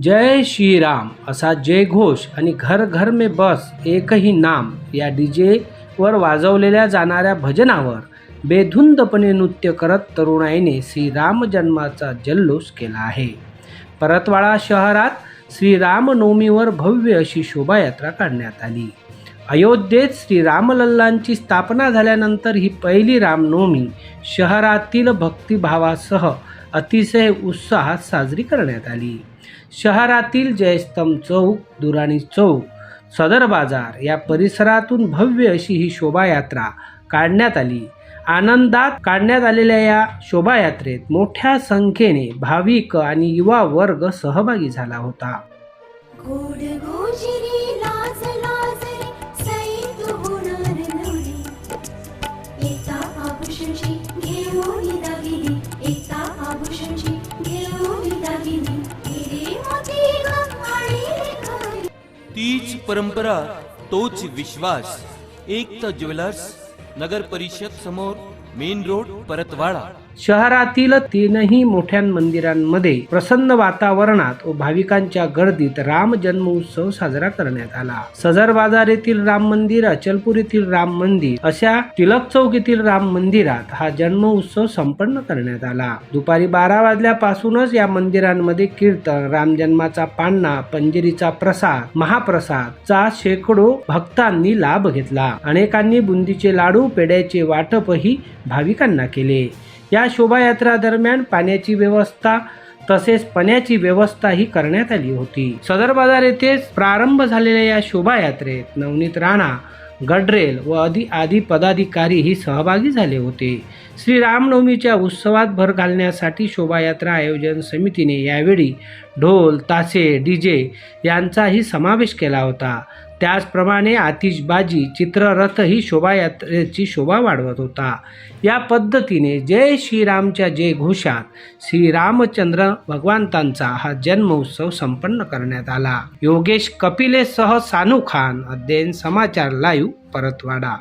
जय श्रीराम असा जयघोष आणि घर घर में बस एकही नाम या डी जेवर वाजवलेल्या जाणाऱ्या भजनावर बेधुंदपणे नृत्य करत तरुणाईने श्रीराम जन्माचा जल्लोष केला आहे. परतवाडा शहरात श्रीरामनवमीवर भव्य अशी शोभायात्रा काढण्यात आली. अयोध्येत श्रीरामलल्लांची स्थापना झाल्यानंतर ही पहिली रामनवमी शहरातील भक्तिभावासह अतिशय उत्साहात साजरी करण्यात आली. शहरातील जयस्तंभ चौक दुराणी चौक सदर बाजार या परिसरातून भव्य अशी ही शोभायात्रा काढण्यात आली. आनंदात काढण्यात आलेल्या या शोभायात्रेत मोठ्या संख्येने भाविक आणि युवा वर्ग सहभागी झाला होता. गोड तीच परंपरा तोच विश्वास. एकता ज्वेलर्स नगर परिषद समोर मेन रोड परतवाडा. शहरातील तीनही मोठ्या मंदिरांमध्ये प्रसन्न वातावरणात व भाविकांच्या गर्दीत राम जन्म उत्सव साजरा करण्यात आला. सजर बाजार येथील राम मंदिर अचलपूर येथील राम मंदिर अशा टिळक चौक येथील राम मंदिरात हा जन्म उत्सव संपन्न करण्यात आला. दुपारी बारा वाजल्यापासूनच या मंदिरांमध्ये कीर्तन राम जन्माचा पान्ना पंजिरीचा प्रसाद महाप्रसाद चा शेकडो भक्तांनी लाभ घेतला. अनेकांनी बुंदीचे लाडू पेड्याचे वाटपही भाविकांना केले. या शोभायात्रा दरम्यान पाण्याची व्यवस्था तसेच पाण्याची व्यवस्थाही करण्यात आली होती. सदर बाजार येथे प्रारंभ झालेल्या या शोभायात्रेत नवनीत राणा गडरेल व आदी आदी पदाधिकारीही सहभागी झाले होते. श्री रामनवमीच्या उत्सवात भर घालण्यासाठी शोभायात्रा आयोजन समितीने यावेळी ढोल तासे डी जे यांचाही समावेश केला होता. त्याचप्रमाणे आतिषबाजी चित्ररथही शोभायात्रेची शोभा वाढवत होता. या पद्धतीने जय श्रीरामच्या जय घोषात श्रीरामचंद्र भगवंतांचा हा जन्मोत्सव संपन्न करण्यात आला. योगेश कपिलेसह सानू खान अध्ययन समाचार लाईव्ह परतवाडा.